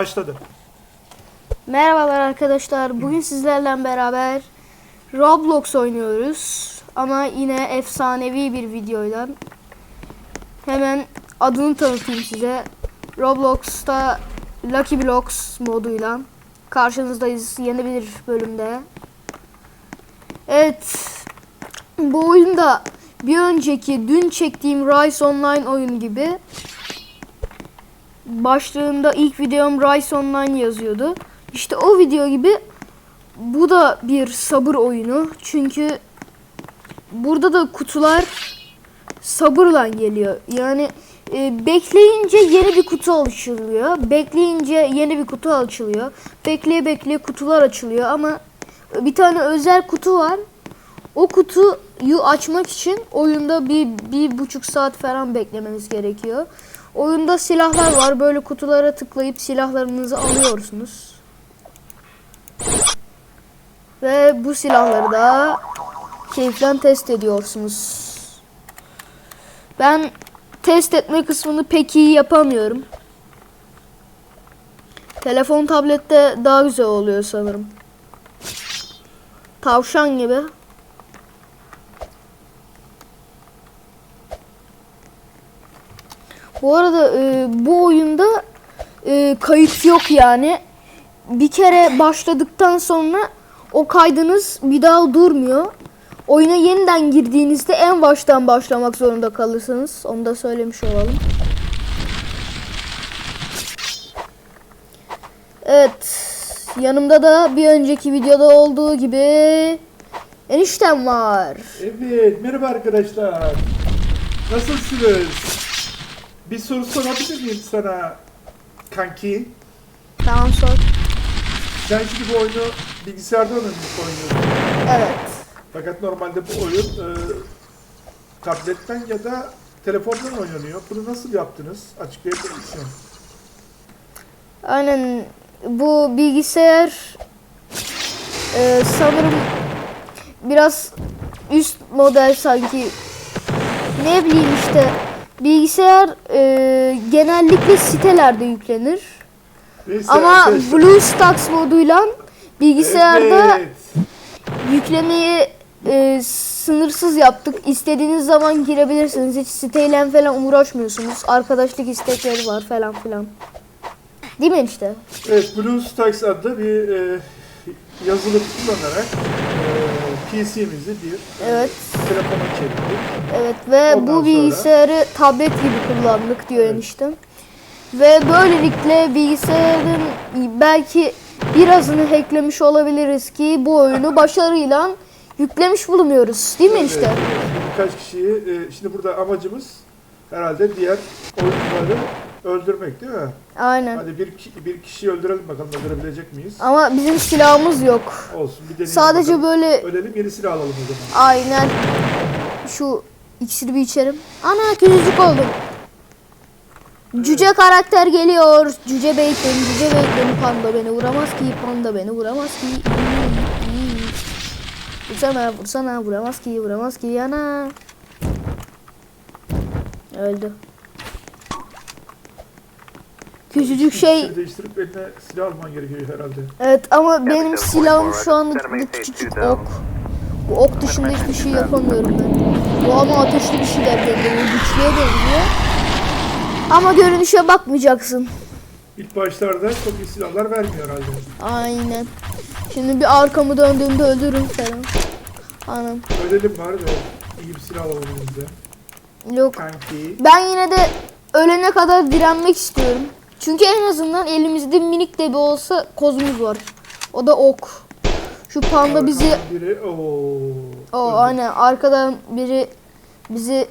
Başladı. Merhabalar arkadaşlar. Bugün sizlerle beraber Roblox oynuyoruz. Ama yine efsanevi bir videoyla. Hemen adını tanıtayım size. Roblox'ta Lucky Blocks moduyla karşınızdayız yeni bir bölümde. Evet. Bu oyunda bir önceki dün çektiğim Rise Online oyunu gibi başlığında ilk videom Rise Online yazıyordu. İşte o video gibi bu da bir sabır oyunu. Çünkü burada da kutular sabırla geliyor. Yani e, bekleyince yeni bir kutu açılıyor. Bekleyince yeni bir kutu açılıyor. Bekleye bekleye kutular açılıyor ama bir tane özel kutu var. O kutuyu açmak için oyunda bir, bir buçuk saat falan beklemeniz gerekiyor. Oyunda silahlar var. Böyle kutulara tıklayıp silahlarınızı alıyorsunuz. Ve bu silahları da keyiflen test ediyorsunuz. Ben test etme kısmını pek iyi yapamıyorum. Telefon tablette daha güzel oluyor sanırım. Tavşan gibi. Bu arada e, bu oyunda e, kayıt yok yani. Bir kere başladıktan sonra o kaydınız bir daha durmuyor. Oyuna yeniden girdiğinizde en baştan başlamak zorunda kalırsınız. Onu da söylemiş olalım. Evet. Yanımda da bir önceki videoda olduğu gibi eniştem var. Evet, merhaba arkadaşlar. Nasılsınız? Bir soru sorabilir miyim sana kanki? Tamam sor. Sen şimdi bu oyunu bilgisayarda oynuyorsun. oynuyorsun. Evet. Fakat normalde bu oyun e, tabletten ya da telefondan oynanıyor. Bunu nasıl yaptınız? Açıklayabilir misin? Aynen bu bilgisayar e, sanırım biraz üst model sanki ne bileyim işte bilgisayar e, genellikle sitelerde yüklenir Neyse ama arkadaşlar. BlueStacks moduyla bilgisayarda Evet. yüklemeyi e, sınırsız yaptık. İstediğiniz zaman girebilirsiniz. Hiç siteyle falan uğraşmıyorsunuz. Arkadaşlık istekleri var falan filan. Değil mi işte? Evet, BlueStacks adlı bir e, yazılım kullanarak PC'mizi bir Evet. telefona çevirdik. Evet ve Ondan bu sonra- bilgisayarı tablet gibi kullandık diyor Evet. eniştem. Ve böylelikle bilgisayarın belki birazını hacklemiş olabiliriz ki bu oyunu başarıyla yüklemiş bulunuyoruz. Değil mi Evet, enişte? birkaç kişiyi, e, şimdi burada amacımız herhalde diğer oyuncuları öldürmek değil mi? Aynen. Hadi bir, ki- bir kişiyi öldürelim bakalım öldürebilecek miyiz? Ama bizim silahımız yok. Olsun bir deneyelim Sadece bakalım. böyle Ölelim yeni silah alalım o zaman. aynen şu iksiri bir içerim. Ana küçücük oldum. Cüce karakter geliyor. Cüce Bacon, Cüce Bacon. Panda beni vuramaz ki, panda beni vuramaz ki. Vursana, vursana, vuramaz ki, vuramaz ki. Yana. Öldü. Küçücük şey değiştirip eline silah alman gerekiyor herhalde. Evet ama benim silahım şu anlık bu küçücük ok. Bu ok dışında hiçbir şey yapamıyorum ben. Bu ama ateşli bir şeyler gönderiyor. Güçlüye benziyor. Ama görünüşe bakmayacaksın. İlk başlarda çok iyi silahlar vermiyor herhalde. Aynen. Şimdi bir arkamı döndüğümde ölürüm falan. Anam. Ölelim bari de iyi bir silah alalım bize. Yok. Kanki. Ben yine de ölene kadar direnmek istiyorum. Çünkü en azından elimizde minik de bir olsa kozumuz var. O da ok. Şu panda bizi Arkadan Biri, ooo. O Öldü. aynen arkadan biri bizi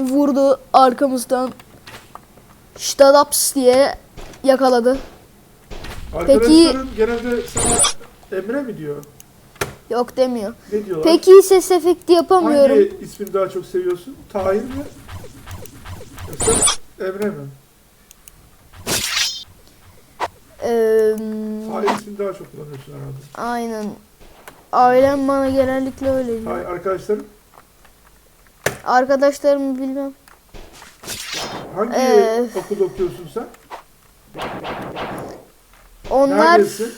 vurdu arkamızdan Stadaps diye yakaladı. Arkadaşların genelde sana Emre mi diyor? Yok demiyor. Ne diyorlar? Peki ses efekti yapamıyorum. Hangi ismini daha çok seviyorsun? Tahir mi? Yoksa Emre mi? Ee, Tahir ismini daha çok kullanıyorsun herhalde. aynen. Ailem bana genellikle öyle diyor. Tahir arkadaşlarım Arkadaşlarımı bilmem. hangi Ee. okulda okuyorsun sen? onlar Neredesin?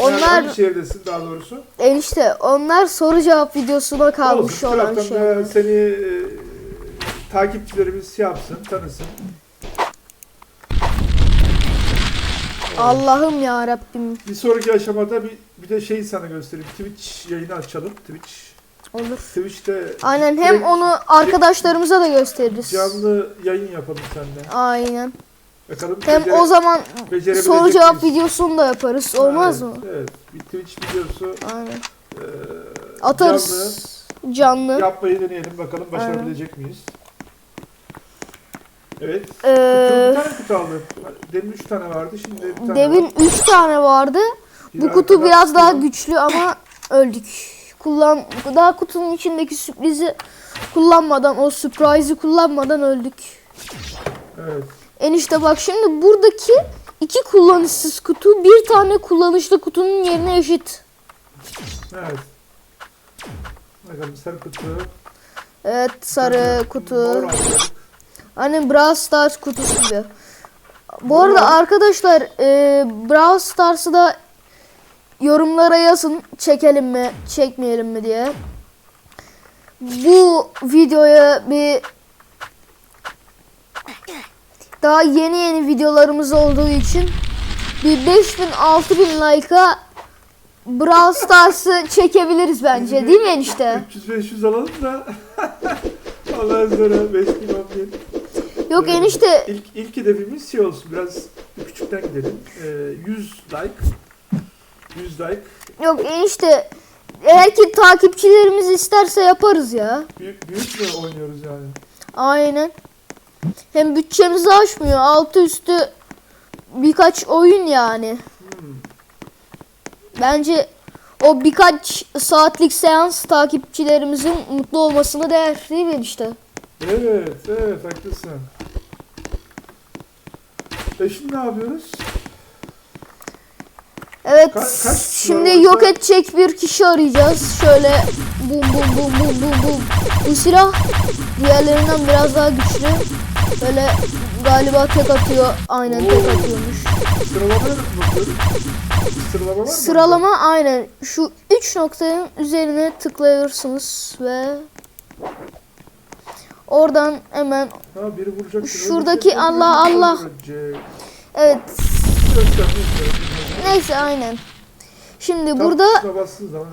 onlar Hangi şehirdesin daha doğrusu? enişte onlar soru cevap videosuna kalmış Olsun. olan Taraftan da seni e, takipçilerimiz şey yapsın, tanısın. Allah'ım ya Rabbim Bir sonraki aşamada bir, bir de şey sana göstereyim. Twitch yayını açalım. Twitch. olur. Twitch'te Aynen hem direkt onu arkadaşlarımıza da gösteririz. canlı yayın yapalım seninle. Aynen. Bakalım Hem becere- o zaman becerebilecek soru cevap miyiz? videosunu da yaparız. Olmaz Evet, mı? Evet. Bir Twitch videosu Aynen. e, Atarız. Canlı. canlı yapmayı deneyelim. Bakalım başarabilecek miyiz? Evet. Kutu, Ee, bir tane kutu aldım. Demin üç tane vardı. Şimdi bir tane Demin var. 3 tane vardı. Bu kutu biraz daha güçlü ama öldük. Kullan daha kutunun içindeki sürprizi kullanmadan o surprise'ı kullanmadan öldük. Evet. Enişte bak şimdi buradaki iki kullanışsız kutu bir tane kullanışlı kutunun yerine eşit. Evet. Bakalım sarı kutu. Evet sarı Mor kutu. aldık. Hani Brawl Stars kutusu gibi. Bu arada arkadaşlar e, Brawl Stars'ı da yorumlara yazın çekelim mi çekmeyelim mi diye. Bu videoya bir daha yeni yeni videolarımız olduğu için bir 5000 6000 like'a Brawl Stars'ı çekebiliriz bence değil mi enişte? 300-500 alalım da. Allah'ın sonra 5000 10 Yok enişte İlk, ilk hedefimiz şey olsun. Biraz küçükten gidelim. Ee, 100 like. 100 like. Yok enişte eğer ki takipçilerimiz isterse yaparız ya. Büyük, büyük mü oynuyoruz yani? Aynen. Hem bütçemizi aşmıyor. Altı üstü birkaç oyun yani. Hmm. Bence o birkaç saatlik seans takipçilerimizin mutlu olmasına değer değil mi işte? Evet, evet haklısın. E şimdi ne yapıyoruz? Evet. Ka- kaç şimdi yok edecek bir kişi arayacağız. Şöyle bum bum bum bum bum bum. Bu silah diğerlerinden biraz daha güçlü. Böyle galiba tek atıyor. Aynen tek Oo. atıyormuş. Sıralamaya mı bakıyoruz? Sıralama var mı? Sıralama aynen. Şu 3 noktanın üzerine tıklıyorsunuz ve oradan hemen Ha biri vuracak. Şuradaki Allah, Allah. evet neyse aynen. Şimdi Tam burada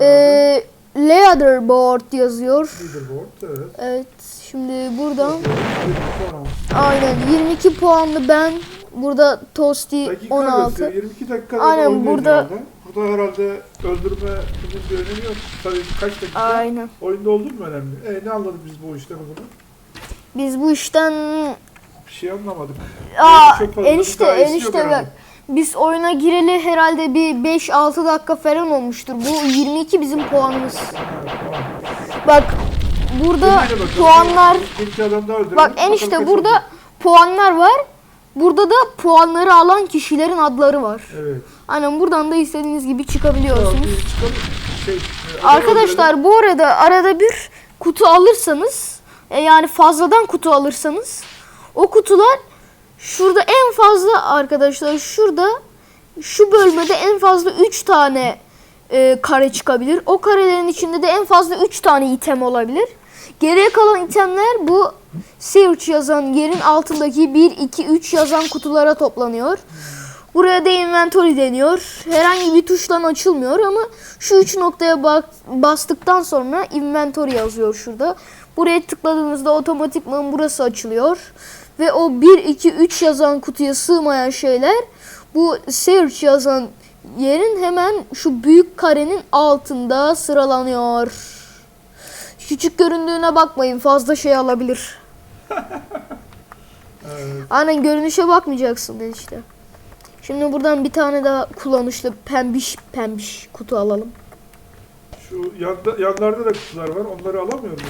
e, leaderboard yazıyor. leaderboard, evet. Evet. Şimdi buradan aynen 22 puanlı ben. Burada Tosti Dakika 16. gösteriyor. 22 dakikada Aynen, burada- herhalde. Burada herhalde öldürme bir önemi yok. Tabii kaç dakika Aynen. oyunda oldun mu önemli. E ne anladık biz bu işten o zaman? Biz bu işten Bir şey anlamadık. Aa çok fazla enişte hikayesi yok enişte herhalde. bak. Biz oyuna gireli herhalde bir 5-6 dakika falan olmuştur. Bu 22 bizim puanımız. Tamam. Bak burada bakalım. puanlar adam öldürelim. bak enişte burada puanlar var. Burada da puanları alan kişilerin adları var. Evet. Aynen buradan da istediğiniz gibi Tamam, çıkabiliyorsunuz. bir çıkalım. Şey, e, adam öldürelim. Arkadaşlar bu arada arada bir kutu alırsanız e, yani fazladan kutu alırsanız o kutular şurada en fazla arkadaşlar şurada şu bölmede en fazla 3 tane e, kare çıkabilir. O karelerin içinde de en fazla 3 tane item olabilir. Geriye kalan itemler bu search yazan yerin altındaki 1, 2, 3 yazan kutulara toplanıyor. Buraya da inventory deniyor. Herhangi bir tuşla açılmıyor ama şu üç noktaya bastıktan sonra inventory yazıyor şurada. Buraya tıkladığınızda otomatikman burası açılıyor. Ve o 1, 2, 3 yazan kutuya sığmayan şeyler bu search yazan yerin hemen şu büyük karenin altında sıralanıyor. Küçük göründüğüne bakmayın fazla şey alabilir. Evet. Aynen görünüşe bakmayacaksın işte. Şimdi buradan bir tane daha kullanışlı pembiş pembiş kutu alalım. Şu yanda, yanlarda da kutular var. Onları alamıyor muyuz?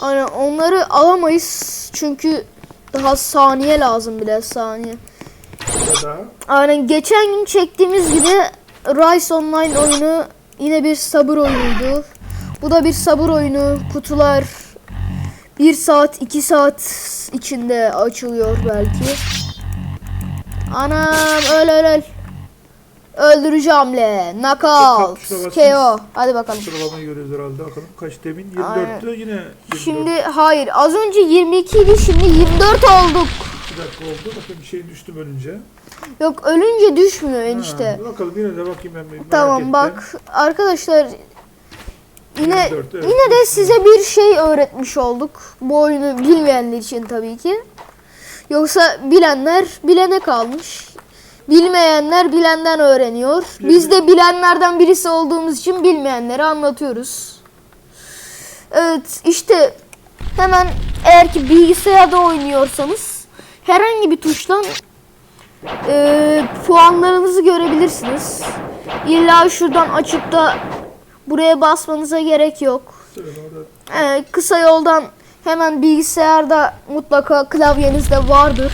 Aynen onları alamayız çünkü daha saniye lazım bile saniye. Aynen geçen gün çektiğimiz gibi Rise Online oyunu yine bir sabır oyunuydu. Bu da bir sabır oyunu. Kutular 1 saat 2 saat içinde açılıyor belki. Anam öl öl öl. Öldürücü hamle. Knockout. KO. Hadi bakalım. Sıralamayı görüyoruz herhalde. Bakalım kaç demin? Aynen. 24'tü yine 24. Şimdi hayır. Az önce 22 idi. Şimdi 24 olduk. 2 dakika oldu. Bakın bir şey düştüm ölünce. Yok ölünce düşmüyor enişte. Ha, bakalım yine de bakayım ben bir merak Tamam ettim. bak arkadaşlar yine 24, evet. yine de size bir şey öğretmiş olduk. Bu oyunu bilmeyenler için tabii ki. Yoksa bilenler bilene kalmış. Bilmeyenler bilenden öğreniyor. Biz de bilenlerden birisi olduğumuz için bilmeyenleri anlatıyoruz. Evet işte hemen eğer ki bilgisayarda oynuyorsanız herhangi bir tuştan e, puanlarınızı görebilirsiniz. İlla şuradan açıp da buraya basmanıza gerek yok. E, kısa yoldan hemen bilgisayarda mutlaka klavyenizde vardır.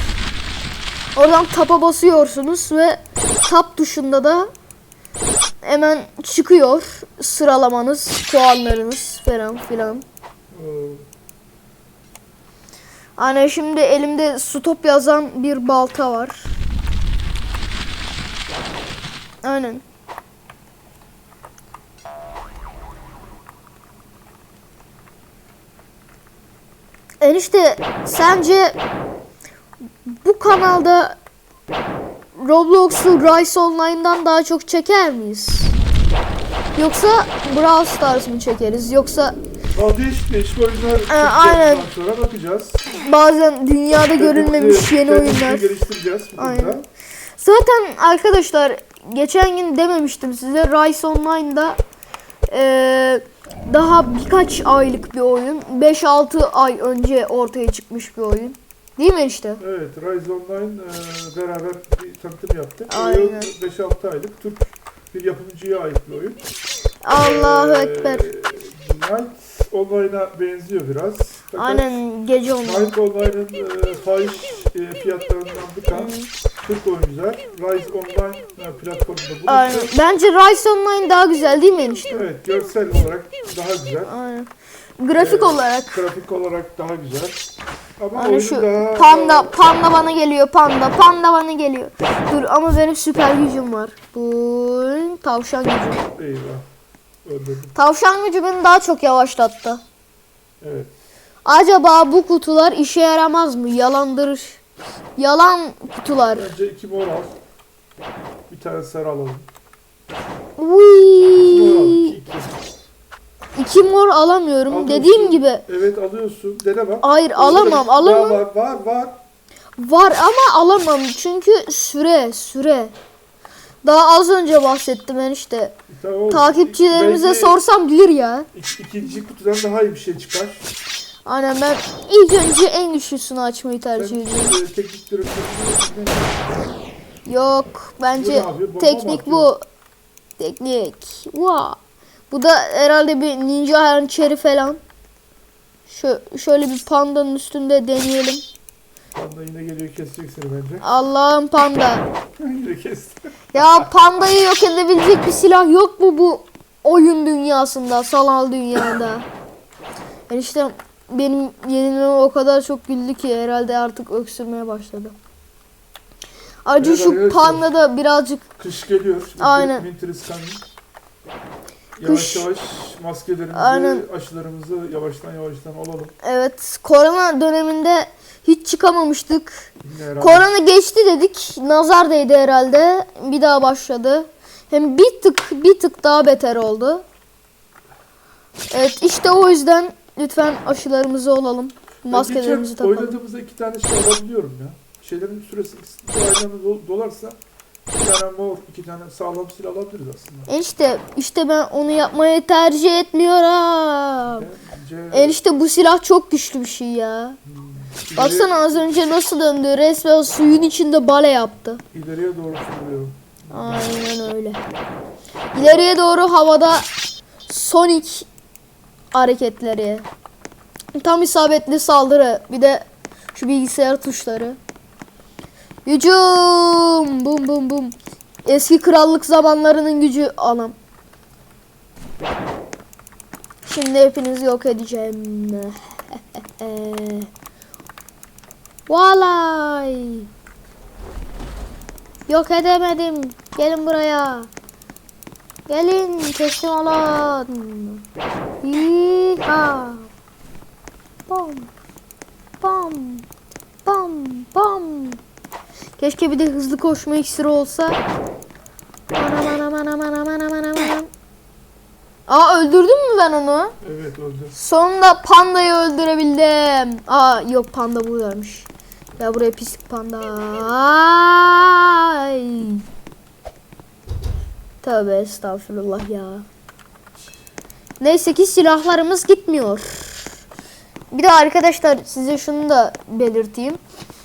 Oradan tapa basıyorsunuz ve tap tuşunda da hemen çıkıyor sıralamanız, puanlarınız falan filan. Hani şimdi elimde stop yazan bir balta var. Aynen. Enişte sence kanalda Roblox'u Rise Online'dan daha çok çeker miyiz? Yoksa Brawl Stars mı çekeriz? Yoksa Aa, değişik değişik oyunlar çıkacak aynen. sonra bakacağız. bazen dünyada görülmemiş yeni oyunlar? geliştireceğiz. Aynen. Zaten arkadaşlar geçen gün dememiştim size Rise Online'da eee, daha birkaç aylık bir oyun. 5-6 ay önce ortaya çıkmış bir oyun. Değil mi işte? Evet, Rise Online e, beraber bir tanıtım yaptık. Aynen. Oyun 5-6 aylık Türk bir yapımcıya ait bir oyun. Allahu Ee, Ekber. Night Online'a benziyor biraz. Fakat Aynen gece onu. Night Online'ın e, fahiş e, fiyatlarından bıkan Türk oyuncular Rise Online e, platformunda buluştu. Aynen. Bence Rise Online daha güzel değil mi enişte? Evet, görsel olarak daha güzel. Aynen. Grafik Ee, olarak. Grafik olarak daha güzel. Ama oyun şu daha... panda panda bana geliyor panda panda bana geliyor. Dur ama benim süper gücüm var. Bu tavşan gücü. Eyvah. Tavşan gücü beni daha çok yavaşlattı. Evet. Acaba bu kutular işe yaramaz mı? Yalandırır. Yalan kutular. Bence iki mor al. Bir tane sarı alalım. Mor al. Uy. iki, iki. Mor alamıyorum. Alıyorsun. Dediğim gibi Evet alıyorsun. Dene bak. Hayır, alamam, Daha alamam. Var var var. var ama alamam. Çünkü süre süre. Daha az önce bahsettim ben işte. Tamam. Takipçilerimize Belki sorsam bilir ya. ik- ikinci kutudan daha iyi bir şey çıkar. Aynen ben ilk önce en güçlüsünü açmayı tercih ediyorum. e, teknik Yok Bu bence mı teknik bu. Teknik. Wow. Bu da herhalde bir ninja hançeri falan. Şö şöyle bir pandanın üstünde deneyelim. Panda yine geliyor kesecek seni bence. Allah'ım panda. yine kesti. Ya pandayı yok edebilecek bir silah yok mu bu oyun dünyasında, sanal dünyada? Yani işte benim yenilmeme o kadar çok güldü ki herhalde artık öksürmeye başladı. Evet şu panda da birazcık Kış geliyor. Aynen. Winter is coming. Yavaş Kış. yavaş maskelerimizi, Aynen. aşılarımızı yavaştan yavaştan alalım. evet korona döneminde hiç çıkamamıştık. Yine herhalde Korona geçti dedik. Nazar değdi herhalde. Bir daha başladı. Hem bir tık bir tık daha beter oldu. Evet işte o yüzden lütfen aşılarımızı olalım. Ben Maskelerimizi geçen takalım. oynadığımızda iki tane şey alabiliyorum ya. Şeylerin süresi kısıtlı aynı anda dol- dolarsa iki tane mor, iki tane sağlam silah alabiliriz aslında. Enişte işte ben onu yapmayı tercih etmiyorum. Bence Enişte bu silah çok güçlü bir şey ya. ileri- Baksana az önce nasıl döndü. Resmen suyun içinde bale yaptı. ileriye doğru fırlıyorum. Aynen öyle. İleriye doğru havada Sonic hareketleri. Tam isabetli saldırı. Bir de şu bilgisayar tuşları. Hücum! Bum bum bum. Eski krallık zamanlarının gücü anam. Şimdi hepinizi yok edeceğim. Valay. Yok edemedim. Gelin buraya. Gelin teslim olun. Yiha. Bom. Bom. Bom. Bom. Keşke bir de hızlı koşma iksiri olsa. Anam anam anam anam anam anam. Aa öldürdüm mü ben onu? Evet öldü. Sonunda pandayı öldürebildim. Aa yok panda buradaymış. Ya buraya pislik panda. Ay. Tövbe estağfurullah ya. Neyse ki silahlarımız gitmiyor. Bir de arkadaşlar size şunu da belirteyim.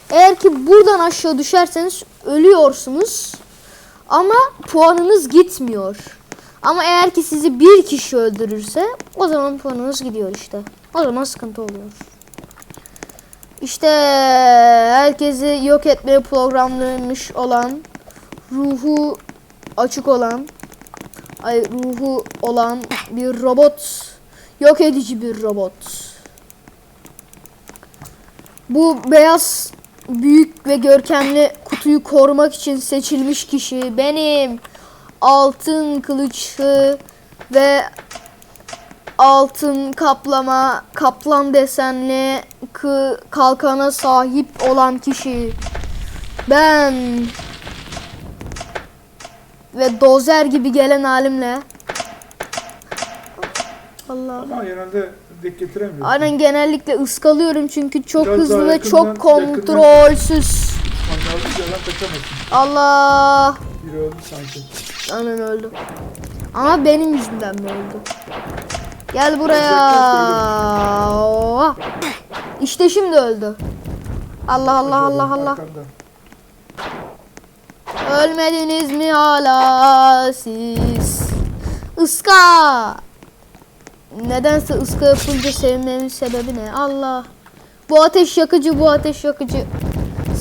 Eğer ki buradan aşağı düşerseniz ölüyorsunuz. Ama puanınız gitmiyor. Ama eğer ki sizi bir kişi öldürürse o zaman puanınız gidiyor işte. O zaman sıkıntı oluyor. İşte herkesi yok etmeye programlanmış olan ruhu açık olan ay ruhu olan bir robot yok edici bir robot. Bu beyaz büyük ve görkemli kutuyu korumak için seçilmiş kişi benim. Altın kılıçlı ve altın kaplama kaplan desenli kı, kalkana sahip olan kişi. Ben ve dozer gibi gelen halimle Allah. Ama genelde dek getiremiyorsun. Aynen genellikle ıskalıyorum çünkü çok Biraz hızlı ve çok kontrolsüz. Allah. Biri öldü sanki. Aynen öldü. Ama benim yüzümden mi öldü? Gel buraya. Oha. İşte şimdi öldü. Allah Allah Allah Allah. Ölmediniz mi hala siz? Iska. Nedense ıska yapınca sevmemin sebebi ne? Allah. Bu ateş yakıcı, bu ateş yakıcı.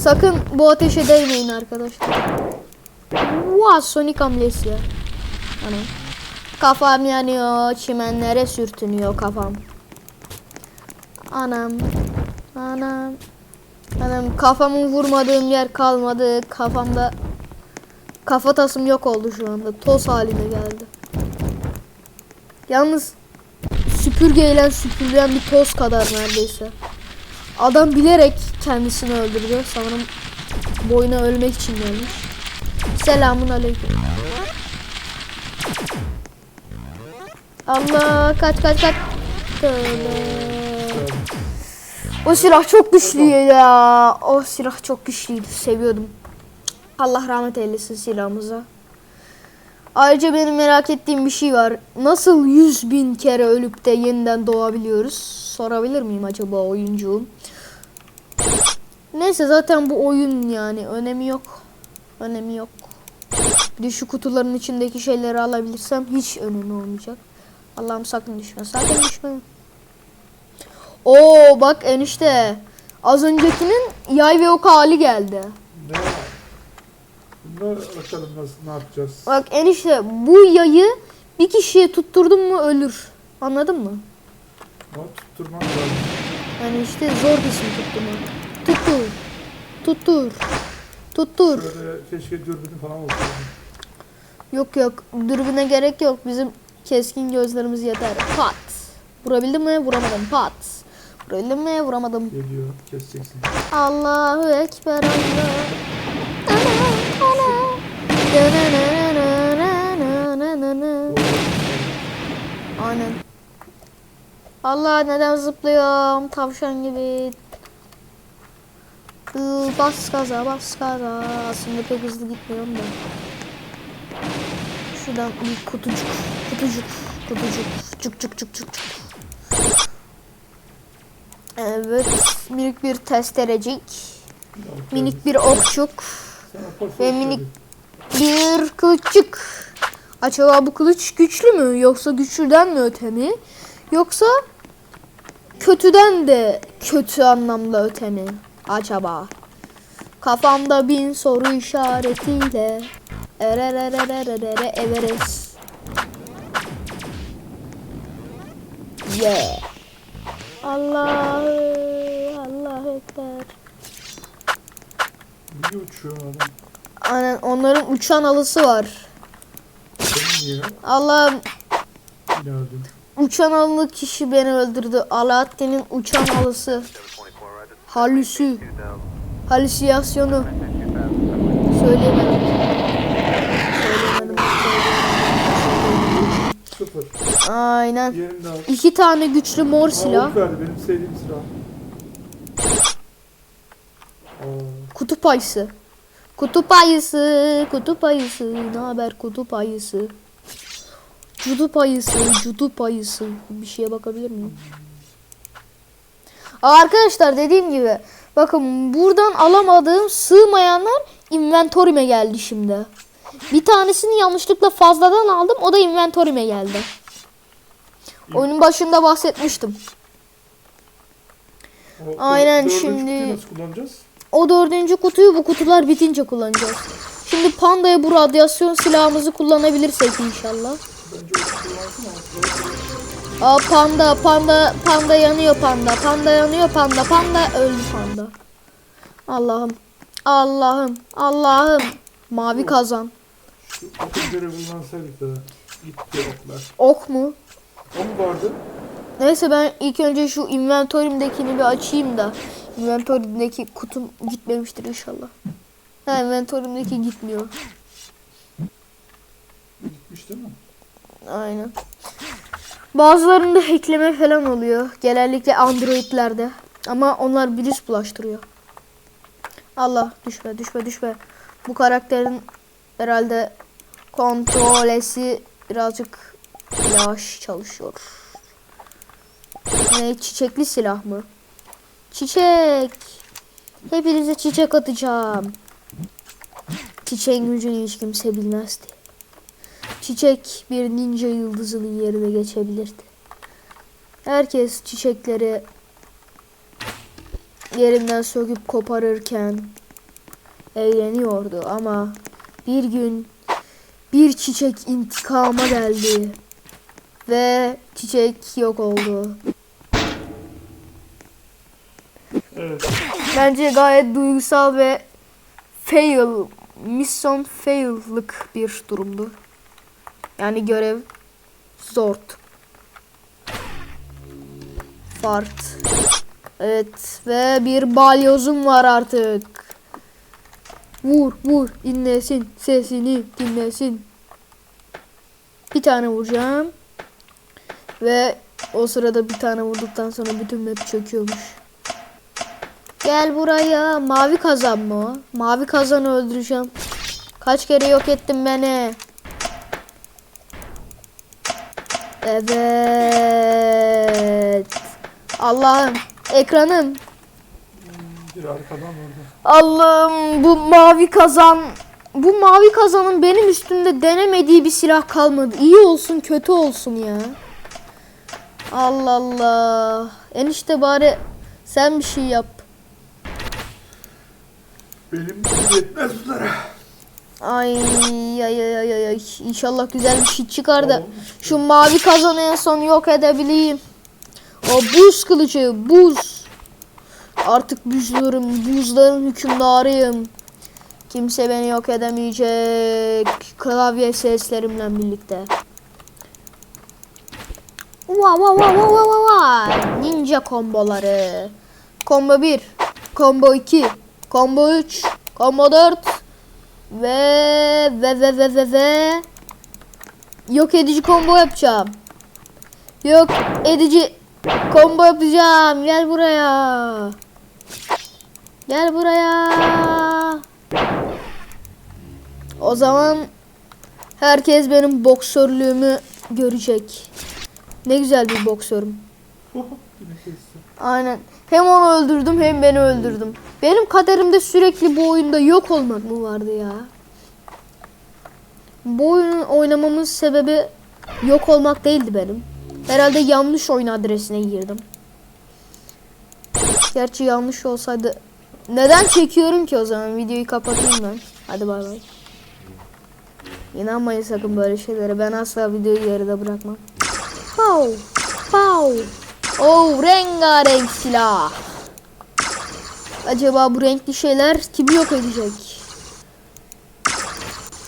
Sakın bu ateşe değmeyin arkadaşlar. Vaa Sonic hamlesi. Hani kafam yanıyor, çimenlere sürtünüyor kafam. Anam, anam, anam kafamı vurmadığım yer kalmadı. Kafamda kafatasım yok oldu şu anda. Toz haline geldi. Yalnız süpürgeyle süpürülen bir toz kadar neredeyse. Adam bilerek kendisini öldürdü. Sanırım boyuna ölmek için gelmiş. Selamun aleyküm. Allah kaç kaç kaç. O silah çok güçlüydü ya. O silah çok güçlüydü. Seviyordum. Allah rahmet eylesin silahımıza. Ayrıca benim merak ettiğim bir şey var. Nasıl 100 bin kere ölüp de yeniden doğabiliyoruz? Sorabilir miyim acaba oyuncuğum? Neyse zaten bu oyun yani önemi yok. Önemi yok. Bir de şu kutuların içindeki şeyleri alabilirsem hiç önemi olmayacak. Allah'ım sakın düşme. Sakın düşme. Oo bak enişte. Az öncekinin yay ve ok hali geldi. Ne? Bunda bakalım nasıl ne yapacağız. Bak enişte bu yayı bir kişiye tutturdun mu ölür. Anladın mı? Ama tutturmam lazım. Yani işte zor kısmı tutturma. Tuttur. Tuttur. Tuttur. Böyle keşke dürbünü falan olsaydı. Yok yok. Dürbüne gerek yok. Bizim keskin gözlerimiz yeter. Pat. Vurabildim mi? Vuramadım. Pat. Vurabildim mi? Vuramadım. Geliyor keseceksin. Allahu Ekber Allah. Aynen. Allah neden zıplıyorum tavşan gibi. Bas gaza bas gaza. Aslında pek hızlı gitmiyorum da. Şuradan bir kutucuk kutucuk kutucuk çık çık çık çık çık. Evet minik bir testerecik. Minik bir okçuk. Ve minik bir kılıççık. Acaba bu kılıç güçlü mü yoksa güçlüden mi öte mi? Yoksa kötüden de kötü anlamda öte mi acaba? Kafamda bin soru işaretiyle erererererere everes. Yeah. Allahu Allahu Ekber. Niye uçuyor adam? Aynen onların uçan alısı var. Allah'ım uçan alılı kişi beni öldürdü. Alaaddin'in uçan alısı. Halüsü. Halüsinasyonu. Söyleyemedim. Söyleyemedim. Aynen. İki tane güçlü mor silah. benim sevdiğim silah. Kutup ayısı. Kutup ayısı, kutup ayısı. Ne haber kutup ayısı? Cudup ayısı, cudup ayısı. Bir şeye bakabilir miyim? Arkadaşlar dediğim gibi bakın buradan alamadığım sığmayanlar inventory'me geldi şimdi. Bir tanesini yanlışlıkla fazladan aldım. O da inventory'me geldi. Oyunun başında bahsetmiştim. o Aynen, dördüncü şimdi- nasıl kullanacağız? O dördüncü kutuyu bu kutular bitince kullanacağız. Şimdi pandaya bu radyasyon silahımızı kullanabilirsek inşallah. Aa panda panda panda yanıyor panda panda yanıyor panda panda öldü panda. Allah'ım Allah'ım Allah'ım mavi kazan. şu okuzları kullansaydık da gitti oklar. Ok mu? O mu vardı? Neyse ben ilk önce şu inventory'imdekini bir açayım da. Inventory'imdeki kutum gitmemiştir inşallah. Ha inventory'imdeki gitmiyor. Gitmiş değil mi? Aynen. Bazılarında hackleme falan oluyor. Genellikle Android'lerde. Ama onlar virüs bulaştırıyor. Allah düşme düşme düşme. Bu karakterin herhalde kontrolesi birazcık yavaş çalışıyor. Ne çiçekli silah mı? Çiçek. Hepinize çiçek atacağım. Çiçeğin gücünü hiç kimse bilmezdi. Çiçek bir ninja yıldızının yerine geçebilirdi. Herkes çiçekleri yerinden söküp koparırken eğleniyordu ama bir gün bir çiçek intikama geldi ve çiçek yok oldu. Evet. Bence gayet duygusal ve fail, mission fail'lık bir durumdu. Yani görev zort. Fart. Evet ve bir balyozum var artık. Vur vur dinlesin sesini dinlesin. Bir tane vuracağım. Ve o sırada bir tane vurduktan sonra bütün map çöküyormuş. Gel buraya. Mavi kazan mı o? Mavi kazanı öldüreceğim. Kaç kere yok ettin beni. Evet. Allah'ım. Ekranım. Allah'ım bu mavi kazan. Bu mavi kazanın benim üstümde denemediği bir silah kalmadı. İyi olsun kötü olsun ya. Allah Allah. Enişte bari sen bir şey yap. Benim gücüm yetmez bunlara. Ay ay ay ay ay. İnşallah güzel bir şey çıkar da Tamam. şu mavi kazanı en son yok edebileyim. O buz kılıcı buz. Artık buzlarım buzların hükümdarıyım. Kimse beni yok edemeyecek. Klavye seslerimle birlikte. Va va va va va va va. Ninja komboları. Combo 1, combo 2, combo 3, combo 4 ve ve ve ve ve ve yok edici combo yapacağım. Yok edici combo yapacağım. Gel buraya. Gel buraya. O zaman herkes benim boksörlüğümü görecek. Ne güzel bir boksörüm. Aynen. Hem onu öldürdüm hem beni öldürdüm. Benim kaderimde sürekli bu oyunda yok olmak mı vardı ya? Bu oyunu oynamamın sebebi yok olmak değildi benim. Herhalde yanlış oyun adresine girdim. Gerçi yanlış olsaydı neden çekiyorum ki o zaman? Videoyu kapatayım ben. Hadi bay bay. İnanmayın sakın böyle şeylere. Ben asla videoyu yarıda bırakmam. Pow! Pow! Oh rengarenk silah. Acaba bu renkli şeyler kimi yok edecek?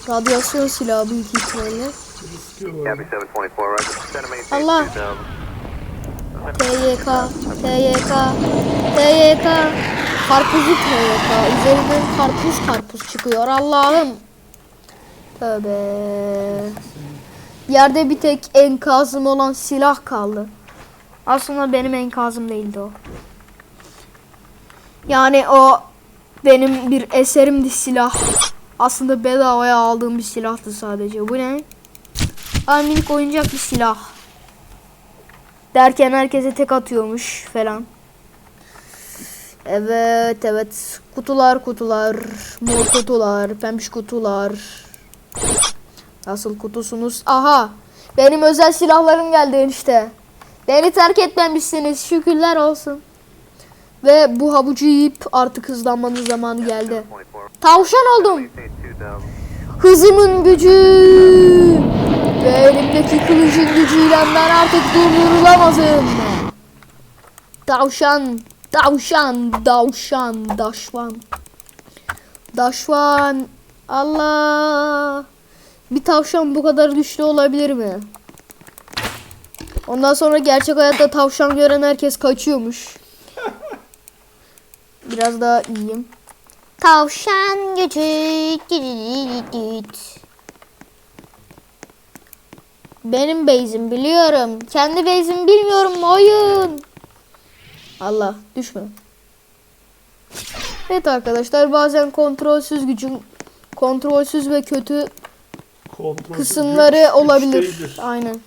Radyasyon silahı büyük ihtimalle. Biri sıkıyorlar. Copy 724, Roger. Send a maintain Allah. 2000. TYK, TYK, TYK. Karpuzu TYK. Üzerinden karpuz karpuz çıkıyor. Allah'ım. Tövbe. Yerde bir tek enkazım olan silah kaldı. Aslında benim enkazım değildi o. Yani o benim bir eserimdi silah. Aslında bedavaya aldığım bir silahtı sadece. Bu ne? Aa, minik oyuncak bir silah. Derken herkese tek atıyormuş falan. Evet evet. Kutular kutular. Mor kutular. Pembiş kutular. Nasıl kutusunuz? Aha. Benim özel silahlarım geldi enişte. Beni terk etmemişsiniz. Şükürler olsun. Ve bu havucu yiyip artık hızlanmanın zamanı geldi. 24. Tavşan oldum. Maintain 2000. Hızımın gücü ve elimdeki kılıcın gücüyle ben artık durdurulamazım. Tavşan, tavşan, davşan, daşvan. Daşvan, Allah. Bir tavşan bu kadar güçlü olabilir mi? Ondan sonra gerçek hayatta tavşan gören herkes kaçıyormuş. Biraz daha iyiyim. Tavşan gücü. Benim base'im biliyorum. Kendi base'imi bilmiyorum oyun. Allah düşme. Evet arkadaşlar bazen kontrolsüz gücün kontrolsüz ve kötü Kontrolsüz kısımları güç olabilir. güçteydir. Aynen.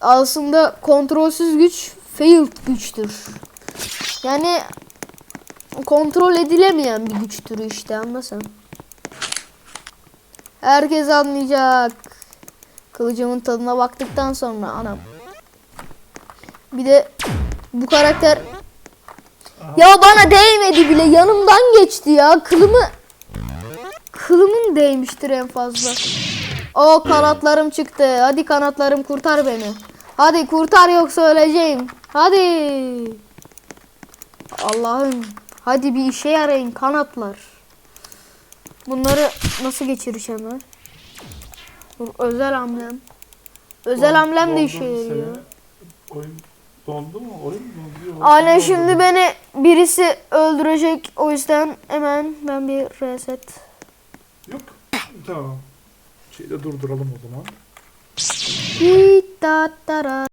Aslında kontrolsüz güç failed güçtür. Yani kontrol edilemeyen bir güç türü işte anlasam. Herkes anlayacak. Kılıcımın tadına baktıktan sonra anam. Bir de bu karakter ya bana değmedi bile yanımdan geçti ya kılımı kılımın değmiştir en fazla. O kanatlarım çıktı. Hadi kanatlarım kurtar beni. Hadi kurtar yoksa öleceğim. Hadi. Allah'ım. Hadi bir işe yarayın kanatlar. Bunları nasıl geçireceğim ben? Özel hamlem. Özel Don- hamlem de dondu işe yarıyor. Oyun dondu mu? Oyun? Yok, Aynen dondu. şimdi beni birisi öldürecek. O yüzden hemen ben bir reset. Yok. Tamam. Şeyde durduralım o zaman. いたたら